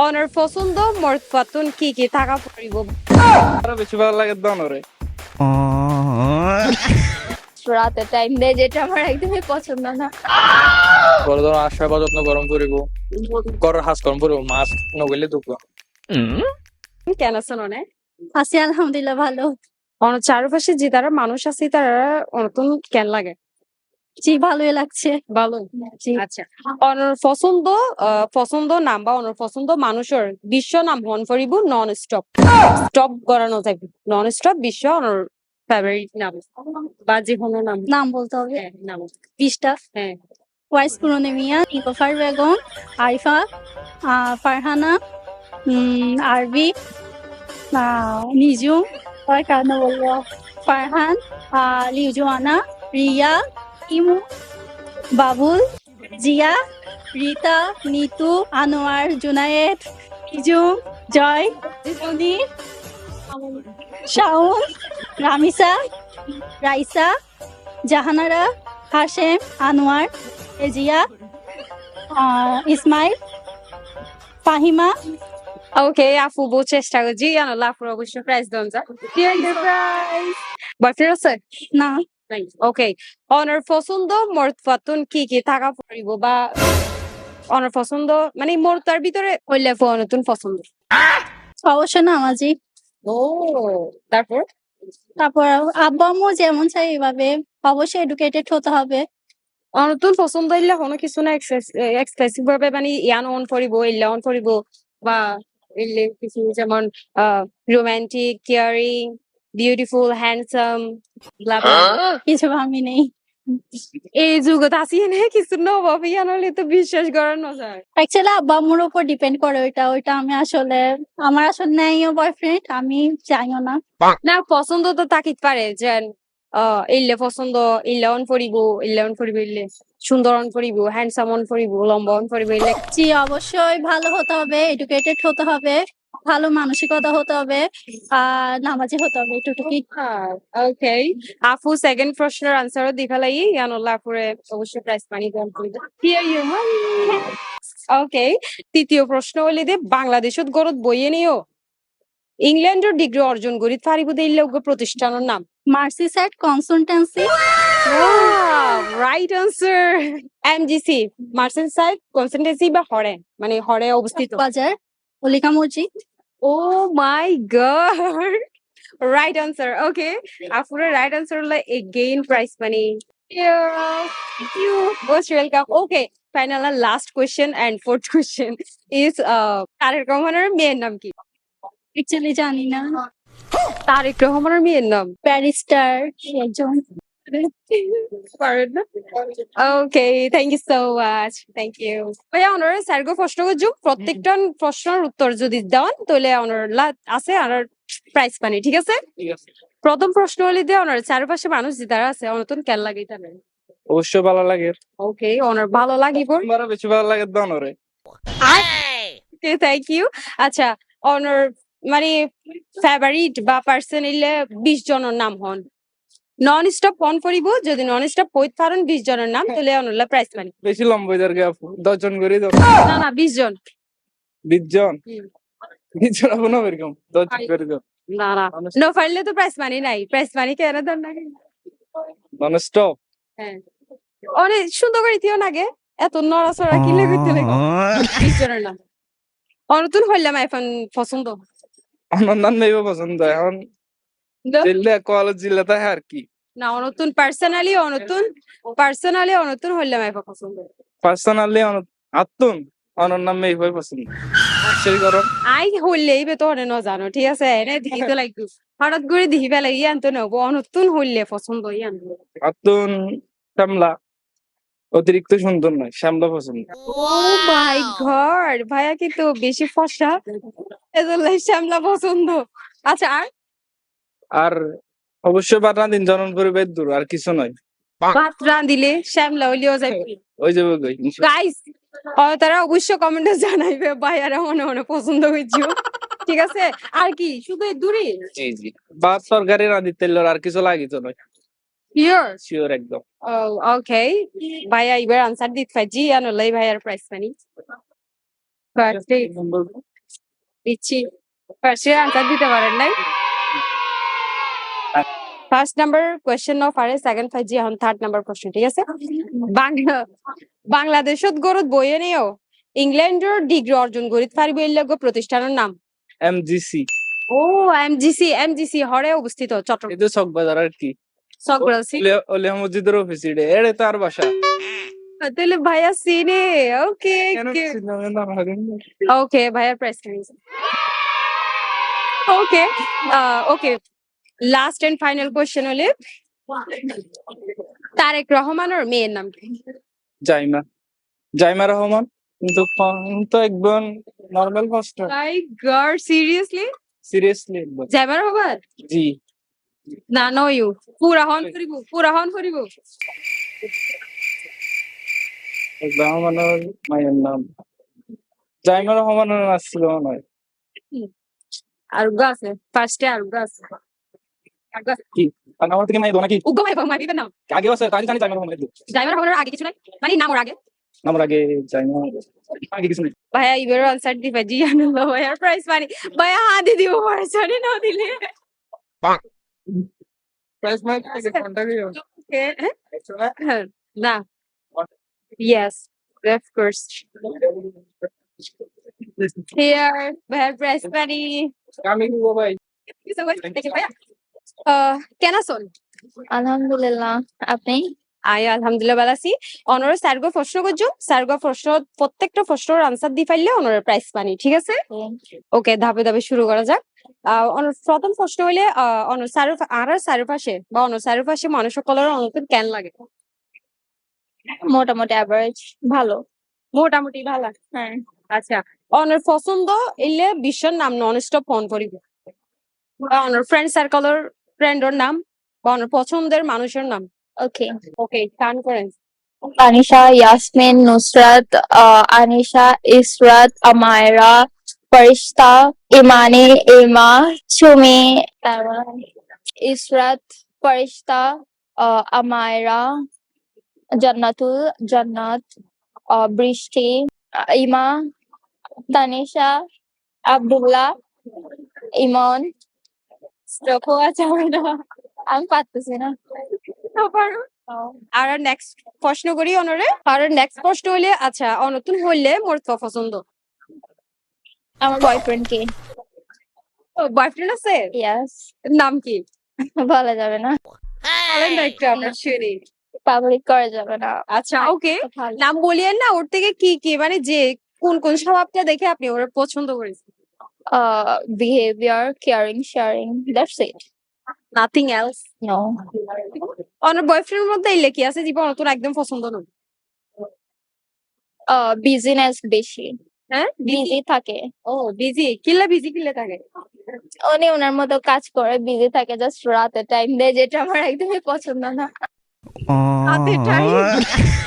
Honour পছন্দ মর্দ পাতুন কি কি থাকা পড়িব? আরও বেশি ভালো লাগে দনরে। রাতে টাইম দেয় যেটা আমার একদমই পছন্দ না। বড় ধরো আশা যত্ন গরম করিব। গরর হাস গরম করিব মাছ নগলে দুঃখ। কেন আছেন অনেক আছি আলহামদুলিল্লাহ ভালো। অন চারপাশে যে তারা মানুষ আছে তারা অনতুন কেন লাগে। জি ভালোই লাগছে। ভালো। জি। আচ্ছা। অনার পছন্দ পছন্দ নাম বা অনার পছন্দ মানুষের বিশ্ব নাম হন করিব নন স্টপ স্টপ করানো যাবে। নন স্টপ বিশ্ব অনার ফেভারিট নাম। বা যে কোনো নাম। নাম বলতে হবে। হ্যাঁ, নাম। বিশটা হ্যাঁ। ওয়াইস পুরনিমিয়া নিকোফার বেগম আরিফা আহ, ফারহানা আরবি নিজুম আর বলব। ফারহান লিজুয়ানা রিয়া ইমু বাবুল জিয়া রিতা নিতু আনোয়ার জুনায়েদ নিজুম জয় জীবনী শাওন রামিসা রাইসা জাহানারা হাশেম আনোয়ার এজিয়া ইসমাইল ফাহিমা। ওকে আপু বহু চেষ্টা করছি। জানো লাফুর অবশ্য প্রাইজ দেন যা প্রাইজ বয়ফ্রেন্ড আছে? না। ওকে অনার পছন্দ মর্দ পাতুন কি কি থাকা পড়িব বা অনার পছন্দ মানে মোর তার ভিতরে হইলে নতুন পছন্দ অবশ্যই নামাজি ও তারপর তারপর আব্বা আম্মু যেমন চাই এভাবে অবশ্যই এডুকেটেড হতে হবে নতুন পছন্দ হইলে কোনো কিছু না এক্সপ্রেসিভ ভাবে মানে ইয়ান অন করিব ইল্লা অন করিব বা ইল্লে কিছু যেমন রোমান্টিক কেয়ারিং বিউটিফুল হ্যান্ডসাম কিছু আমি নেই। এই যুগত আসি এনে কিছু নবাব হলে তো বিশ্বাস করানো যায় অ্যাকচুয়ালি আব্বা আম্মুর উপর ডিপেন্ড করে ওইটা ওইটা আমি আসলে আমার আসলে নেইও বয়ফ্রেন্ড আমি চাইও না। না পছন্দ তো তাকিত পারে যে আহ ইল্লে পছন্দ ইল্লে অন করিব ইল্লে অন করিব ইল্লে সুন্দর অন করিব হ্যান্ডসাম অন করিব লম্বা অন করিব ইল্লে জি অবশ্যই ভালো হতে হবে এডুকেটেড হতে হবে। ভালো মানসিকতা হতে হবে আর নামাজি হতে হবে এটুকুই ওকে আপু সেকেন্ড প্রশ্নের আনসার দি ফেলাই ইয়ানুল্লাহ আপুরে অবশ্যই প্রাইস পানি দান করিব হিয়ার ইউর মানি ওকে তৃতীয় প্রশ্ন হলি দে বাংলাদেশত গরত বইয়ে নিও। ইংল্যান্ডের ডিগ্রি অর্জন করি পারিব দিল্লে প্রতিষ্ঠানের নাম। Mercy side consultancy right answer MGC Marcel side consultancy বা হরে মানে হরে অবস্থিত। বাজার। অলিকা মসজিদ ও my god right answer okay আপুরে right answer হলো again price money Thank you. Most welcome. Okay, final and last question and fourth question is uh Tarek রহমানের মেয়ের নাম কি? অ্যাকচুয়ালি জানি না তারেক রহমানের মেয়ের নাম ব্যারিস্টার একজন Okay, thank you so much. Thank you. ভাইয়া ওনার স্যারগো প্রশ্ন করছ প্রত্যেকটা প্রশ্নের উত্তর যদি দেন তাহলে ওনার আছে আর প্রাইস পানি ঠিক আছে? প্রথম প্রশ্ন হলে দিয়ে ওনার চারপাশে মানুষ যে তারা আছে অনতন কেন লাগে এটা অবশ্যই ভালো লাগে। ওকে ওনার ভালো লাগিব আরও বেশি ভালো লাগে দনরে ওকে থ্যাংক ইউ আচ্ছা ওনার মানে ফেভারিট বা পার্সন ইলে বিশ জনের নাম হন। নন স্টপ অন করিব যদি নন স্টপ কইতে পারেন বিশ জনের নাম তাহলে অনলা প্রাইস মানি বেশি লম্বা হয়ে যাবে আপু? দশজন করে দাও। না না বিশ জন। বিশ জন? হুম। বিশ জন আপু না এরকম দশজন করে দাও। না না। নো পারলে তো প্রাইস মানি নাই। প্রাইস মানি কেন দেন না নন স্টপ হ্যাঁ। অনেক সুন্দর করে দিও নাগে এত নড়াচড়া কি লেগে লাগে। বিশ জনের নাম। অনতুন হইলাম এখন পছন্দ। আমার নাম নেই পছন্দ এখন কলেজ তাই আর কি না অনতুন পার্সোনালি অনতুন পার্সোনালি অনতুন হইলাম এখন পছন্দ পার্সোনালি আত্মন আমার নাম মেয়ে পছন্দ আই হইলেই বে তো অনে ন জানো ঠিক আছে? এনে দিহি তো লাগবে হঠাৎ করে দিহি পেলাই ইয়ান তো নব অনতুন হইলে পছন্দ ইয়ান আত্মন শ্যামলা অতিরিক্ত সুন্দর নয় শ্যামলা পছন্দ। ও মাই গড ভাইয়া কিন্তু বেশি ফসা। এজন্য শ্যামলা পছন্দ। আচ্ছা আর? আর অবশ্যই বাটা দিন জনন পরিবেশ দূর আর কিছু নয়। ভাত রাঁধিলে শ্যামলা হইলেও যাবে ওই যাবে গই গাইস তারা অবশ্যই কমেন্টে জানাইবে ভাইয়ারা মনে মনে পছন্দ হয়েছিল ঠিক আছে? আর কি শুধু এই দূরে? জি জি। ভাত তরকারি রাঁধি তেল আর কিছু লাগিত নয়। পিওর শিওর একদম। ওকে ভাইয়া এবার আনসার দিতে পারছি আনলাই ভাইয়ার প্রাইস মানি ফার্স্টে দিচ্ছি। ফার্স্টে আনসার দিতে পারেন নাই? ফার্স্ট নাম্বার কোয়েশ্চেন অফ আরে সেকেন্ড ফাইভ জি এখন থার্ড নাম্বার প্রশ্ন ঠিক আছে? বাংলা বাংলাদেশত গরত বইয়ে নিও। ইংল্যান্ডের ডিগ্রি অর্জন করিত পারিব এই লগ্য প্রতিষ্ঠানের নাম? এমজিসি ও এমজিসি এমজিসি হরে অবস্থিত চট্টগ্রাম। এটা চক বাজার আর কি? সকরাসি ওলিয়া মসজিদের অফিস এটা এড়ে তার বাসা। তাহলে ভাইয়া সিনে ওকে? ওকে ভাইয়া press okay okay last and final question হলে তারেক রহমানের মেয়ের নাম কি? জাইমা। জাইমা রহমান কিন্তু তো একদম normal first my god seriously seriously একদম। জাইমা রহমান? জি। না নো ইউ পুরা হন করিব পুরা হন করিব। রহমানের মায়ের নাম। জাইমা রহমানের আসছিল মনে হয় আরুগা আছে ফার্স্টে আরুগা আছে। আরুগা আছে। কি আর আমার থেকে মাই দো নাকি উগ্র ভাই মাই দিবেন না আগে আছে কাজ জানি জাইমা রহমান জাইমা রহমানের আগে কিছু নাই মানে নাম ওর আগে আমার আগে জাইমা আগে কিছু নেই ভাইয়া এবার আনসার দিবে জি জানো ভাইয়ার প্রাইস মানে ভাইয়া হ্যাঁ দিয়ে দিব পারছনি না দিলে প্রাইস মাই কোনটা কি Okay. হ্যাঁ, না yes of course. Here ভাইয়ার প্রাইস মানে আমি কি ভাই আহ, কেন শোন আলহামদুলিল্লাহ। আপনি? আই আলহামদুলিল্লাহ ভালো আছি। অনর স্যারগো প্রশ্ন করছ স্যারগো প্রশ্ন প্রত্যেকটা প্রশ্নের আনসার দি পাইলে অনরের প্রাইস পানি ঠিক আছে? ওকে ধাপে ধাপে শুরু করা যাক। অনর প্রথম প্রশ্ন হইলে অনর স্যারের আর আর পাশে বা অনর স্যারের পাশে মানুষ সকলের অনর কেন লাগে। মোটামুটি অ্যাভারেজ ভালো। মোটামুটি ভালো। হ্যাঁ। আচ্ছা অনর পছন্দ এলে বিশ্বর নাম নন স্টপ ফোন করিব। বা অনর ফ্রেন্ড সার্কেলের ফ্রেন্ডের নাম বা পছন্দের মানুষের নাম। ওকে ওকে কান করেন। আনিশা ইয়াসমিন নুসরাত আনিশা ইসরাত আমায়রা ফরিস্তা ইমানি ইমা সুমি তারপর ইসরাত ফরিস্তা আমায়রা জান্নাতুল জান্নাত বৃষ্টি ইমা তানিশা আব্দুল্লাহ ইমন স্টপ হওয়া যাবে না আমি পারতেছি না। আর নেক্সট প্রশ্ন করি অনরে আর নেক্সট প্রশ্ন হইলে আচ্ছা অনতুন হইলে মোর তো পছন্দ। আমার বয়ফ্রেন্ড কে? বয়ফ্রেন্ড আছে? ইয়াস নাম কি? বলা যাবে না। বলেন না একটু আমরা শুনি। পাবলিক করা যাবে না। আচ্ছা ওকে নাম বলিয়েন না ওর থেকে কি কি মানে যে কোন কোন স্বভাবটা দেখে আপনি ওর পছন্দ করেছেন? Uh behavior caring sharing. That's it. Nothing else no. অনার বয়ফ্রেন্ডের মধ্যে এলে কি আছে জীবন তোর একদম পছন্দ নয়। Uh business বেশি। হ্যাঁ? বিজি থাকে। ও বিজি কিল্লা বিজি কিল্লা থাকে। উনি ওনার মতো কাজ করে বিজি থাকে জাস্ট রাতে টাইম দেয় যেটা আমার একদমই পছন্দ না।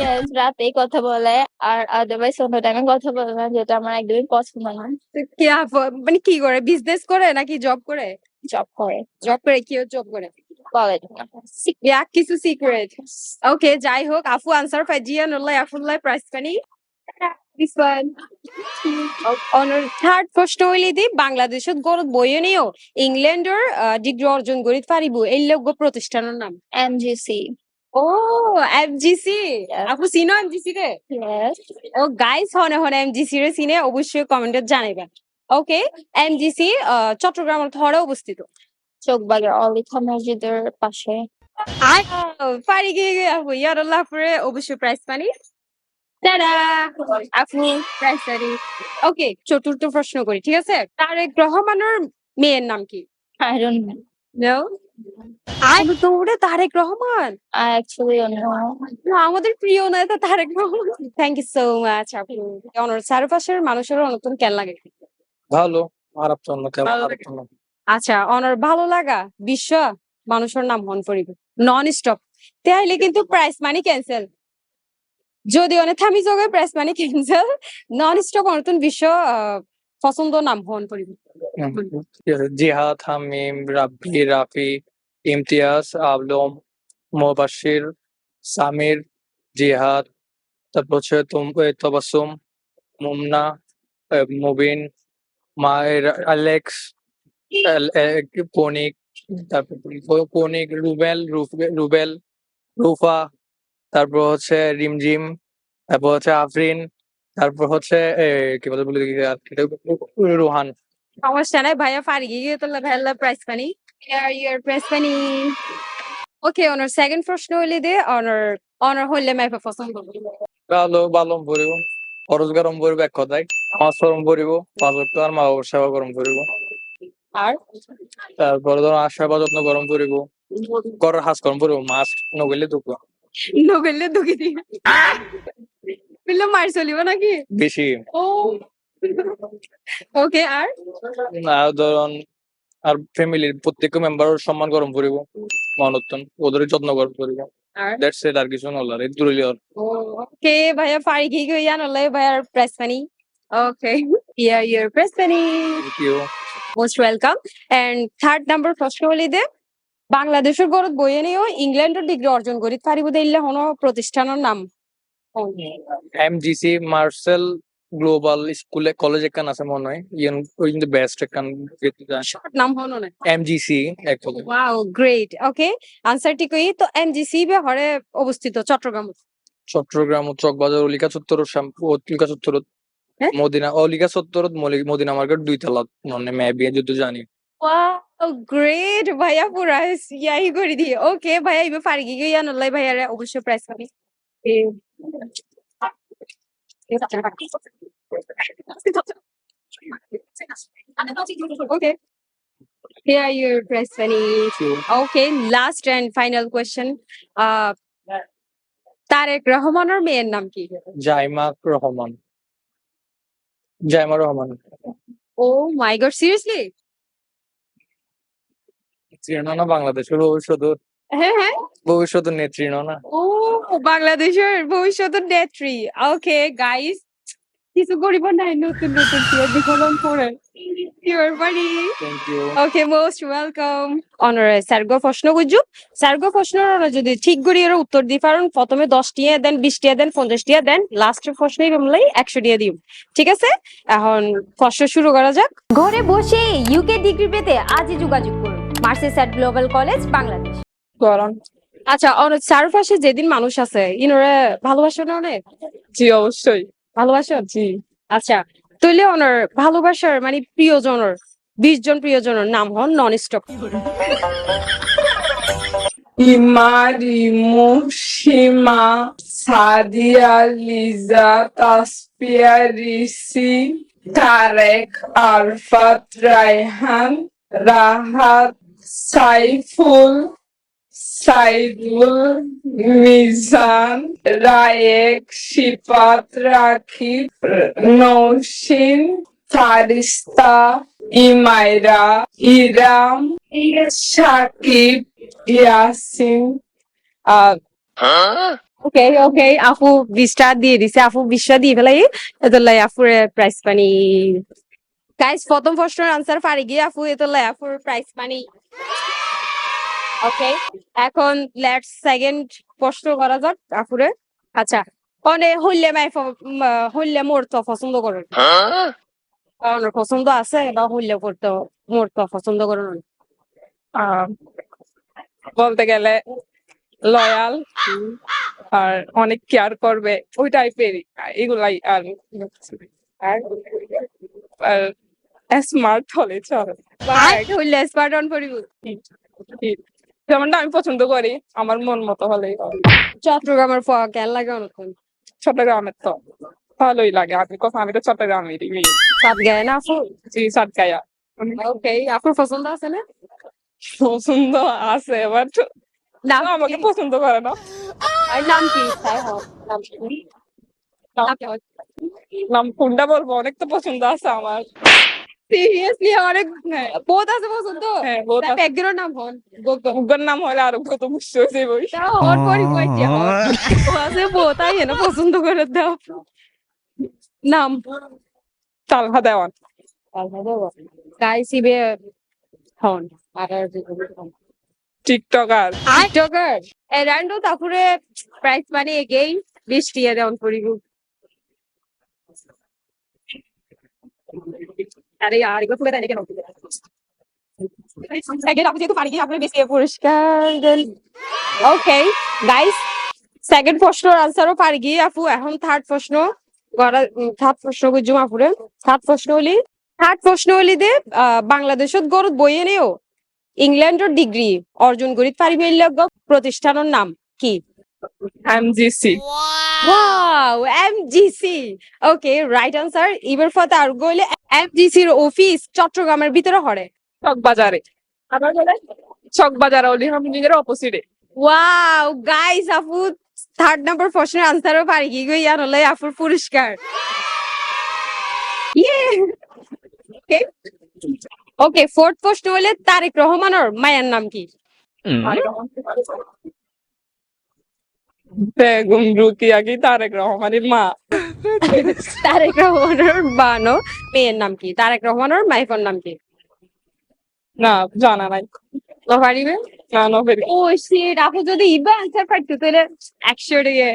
Yes, রাতেই কথা বলে আর আদারওয়াইজ অন্য টাইমে কথা বলে না যেটা আমার একদমই পছন্দ না। কি আপ- মানে কি করে? বিজনেস করে নাকি জব করে? জব করে। জব করে কি জব করে? বলে ইয়া কিছু সিক্রেট ওকে যাই হোক আফু আনসার ফাজিয়া নুল্লাহ আফুল্লাহ প্রাইস পানি দিস ওয়ান অনর থার্ড প্রশ্ন হইলে দি বাংলাদেশত গরত বইয়ে নিও। ইংল্যান্ডের ডিগ্রি অর্জন করিত পারিব। এই লোক প্রতিষ্ঠানের নাম? MGC FGC Yes. আপু চিনো এমজিসি রে ইয়েস ও গাইস হনে হনে এমজিসি রে চিনে অবশ্যই কমেন্টে জানাবেন ওকে এমজিসি চট্টগ্রামের থরে অবস্থিত চোখবাগের অলিথা মসজিদের পাশে ও, পারি গিয়ে আপু ইয়ার আল্লাহ পরে অবশ্যই প্রাইস পানি টাডা আপু প্রাইস পানি ওকে চতুর্থ প্রশ্ন করি ঠিক আছে তারেক রহমানের মেয়ের নাম কি আই ডোন্ট নো দৌড়ে তারেক রহমান। অ্যাকচুয়ালি না, আমাদের প্রিয় নেতা Tarique Rahman. Thank you so much আপু। অনর চারপাশের মানুষের কেন লাগে। ভালো আচ্ছা অনর ভালো লাগা বিশ্ব মানুষের নাম হন পড়িবে নন স্টপ তাইলে কিন্তু প্রাইস মানি ক্যান্সেল যদি অনেক থামি যোগে prize money cancel non stop অনতন বিশ্ব আহ, পছন্দ নাম হন আছে জিহাদ, হামিম, রাব্বি, রাফি, ইমতিয়াজ আবলম মোবাশির, সামির, জিহাদ, তারপর হচ্ছে তবাসুম মুমনা মুবিন, মায়ের এ- কনিক, তারপর কনিক, রুবেল রুবেল, রুফা, তারপর হচ্ছে রিমঝিম, তারপর হচ্ছে আফরিন তারপর হচ্ছে এ, কি বলে বলে দেখি আর এটা রোহান। সমস্যা নাই ভাইয়া পারি গিয়ে তো ভাইয়া প্রাইস পানি ইয়ার প্রাইস পানি ওকে অনার সেকেন্ড প্রশ্ন হইলে দে অনার অনার হইলে মাইফা পছন্দ ভালো ভালো পড়িব খরচ গরম পড়িব এক কথায়। নামাজ গরম পড়িব পাঁচ ওয়াক্ত আর মা বাবার সেবা গরম পড়িব আর? তারপরে ধরো যত্ন গরম পড়িব ঘরের হাঁস গরম পড়িব মাছ নগেলে দুঃখ। নগেলে দুঃখী দিই বললে মার চলিব নাকি? বেশি। ও। ওকে আর? ধরুন আর ফ্যামিলির প্রত্যেক মেম্বারের সম্মান গরম মনত্তন ওদের যত্ন গরম আর? দ্যাটস ইট আর কিছু নলার দূরে ওকে ভাইয়া পারি গিয়ে গিয়ে আনলে ভাইয়ার প্রাইস পানি ওকে ইয়ার ইয়ার প্রাইস পানি you most welcome and third number প্রশ্ন হলি দে বাংলাদেশের গরত বইয়ে নিয়েও ইংল্যান্ডের ডিগ্রি অর্জন করি পারিব দিলে হনো প্রতিষ্ঠানের নাম? এমজিসি মার্সেল গ্লোবাল স্কুলে কলেজ একখান আছে মনে হয়। ইয়েন ওই কিন্তু বেস্ট একখান শর্ট নাম হনো না? এমজিসি এক কথা ওয়াও গ্রেট ওকে আনসারটি কই? তো এমজিসি বে হরে অবস্থিত চট্টগ্রাম। চট্টগ্রাম চকবাজার অলিকা চত্বর অলিকা চত্বর হ্যাঁ? মদিনা অলিকা চত্বর মদিনা মার্কেট দুই তলা মানে মেবি যদি জানি। ওয়াও গ্রেট ভাইয়া পুরা ইয়াই করে দিয়ে। ওকে ভাইয়া ইবে পারি গিয়ে আনলে ভাইয়া অবশ্যই প্রাইস পাবি। Okay. Here your prize money. Okay, last and final question. Uh, Tarek রহমানের মেয়ের নাম কি Zaima Rahman Zaima Rahman oh my god seriously চিনো না বাংলাদেশের ভবিষ্যৎ হ্যাঁ হ্যাঁ। ভবিষ্যৎ নেত্রী না না। ও বাংলাদেশের ভবিষ্যতের নেত্রী। ওকে গাইস কিছু করিব নাই নতুন নতুন বিকলন করে ইউর বাড়ি ওকে মোস্ট ওয়েলকাম অনারে স্যারগো প্রশ্ন স্যারগো যদি ঠিক করি এর উত্তর দি পারেন। প্রথমে দশ টিয়া দেন বিশ টিয়া দেন পঞ্চাশ টিয়া দেন। লাস্টের প্রশ্নই রমলাই একশো টিয়া দিও ঠিক আছে? এখন প্রশ্ন শুরু করা যাক। ঘরে বসে ইউকে ডিগ্রি পেতে আজই যোগাযোগ করুন। মার্সেসাট গ্লোবাল কলেজ বাংলাদেশ গরম। আচ্ছা অনেক চারপাশে যেদিন মানুষ আছে ইনরে ভালোবাসো না অনেক? জি অবশ্যই। ভালোবাসো জি। আচ্ছা তাহলে ওনার ভালোবাসার মানে প্রিয়জনের বিশ জন প্রিয়জনের নাম হন নন স্টপ ইমা রিমু সীমা সাদিয়া লিজা তাসপিয়া রিসি তারেক আরফাত রায়হান রাহাত সাইফুল সাইদুল মিজান, রায়েক শিপাত রাকিব নৌসিন ফারিস্তা ইমাইরা ইরাম, সাকিব, ইয়াসিন ওকে ওকে আপু বিশটা দিয়ে দিছে আপু বিশটা দিয়ে ফেলাই। এতলাই আপুর প্রাইস পানি। গাইস প্রথম প্রশ্নের আনসার পারি গিয়ে আপু এতলাই আপুর প্রাইস পানি। ওকে এখন লেটস সেকেন্ড প্রশ্ন করা যাক আপুরে আচ্ছা অনে হইলে মাই হইলে মোর তো পছন্দ করেন। ওনার পছন্দ আছে বা হইলে করতে মোর তো পছন্দ? আহ, বলতে গেলে লয়াল আর অনেক কেয়ার করবে ওই টাইপের এগুলাই আর স্মার্ট হলে চলে। হইলে স্পার্ট অন করিব যেমনটা আমি পছন্দ করি আমার মন মতো হলেই হবে। চট্টগ্রামের ফোয়া কেন লাগে অনেকক্ষণ? চট্টগ্রামের তো ভালোই লাগে। আমি কখন আমি তো চট্টগ্রামেরই মেয়ে। সাত গায়ে না আপু? জি সাতকায়া ওকে আপুর পছন্দ আছে না? পছন্দ আছে বাট নাম আমাকে পছন্দ করে না। আর নাম কি? তাই নাম কি? নাম কি? নাম কোনটা বলব? অনেক তো পছন্দ আছে আমার। সিরিয়াসলি অনেক বহুত আছে পছন্দ হ্যাঁ একজনের নাম হন। গুগল নাম হলে আরও কত বুঝতে হয়েছে বই তা হন ও আছে বহুত আই না পছন্দ করে দাও। নাম? তালহা দেওয়ান। গাইস ইবে হন। আর টিকটকার। টিকটকার? এরান্ডো তারপরে প্রাইস মানে এগেইন দেওয়ান আরে কেন সেকেন্ড আপু। এখন গড়া থার্ড প্রশ্ন প্রশ্ন হলি হলি দে বাংলাদেশত বইয়ে নেও ইংল্যান্ডের ডিগ্রি অর্জন করিত পারিবে প্রতিষ্ঠানের নাম কি? MGC wow MGC okay right answer এবার ফতে আর গইলে এমজিসির অফিস চট্টগ্রামের ভিতরে হরে। চকবাজারে আবার বলে? চকবাজার অলি হামিদের অপোজিটে ওয়াও গাইস আপু থার্ড নাম্বার প্রশ্নের আনসারও পারি কি গই আর হলে আপুর পুরস্কার। ইয়ে ওকে ওকে ফোর্থ প্রশ্ন হলে তারেক রহমানের মায়ের নাম কি? বেগম রুকিয়া কি তারেক রহমানের মা। তারেক রহমানের বানো মেয়ের নাম কি? তারেক রহমানের মাইফের নাম কি? না জানা নাই। পারিবে না নভেরি ও শিট আপু যদি ইবা আনসার পাইতো তাহলে একশো টাকা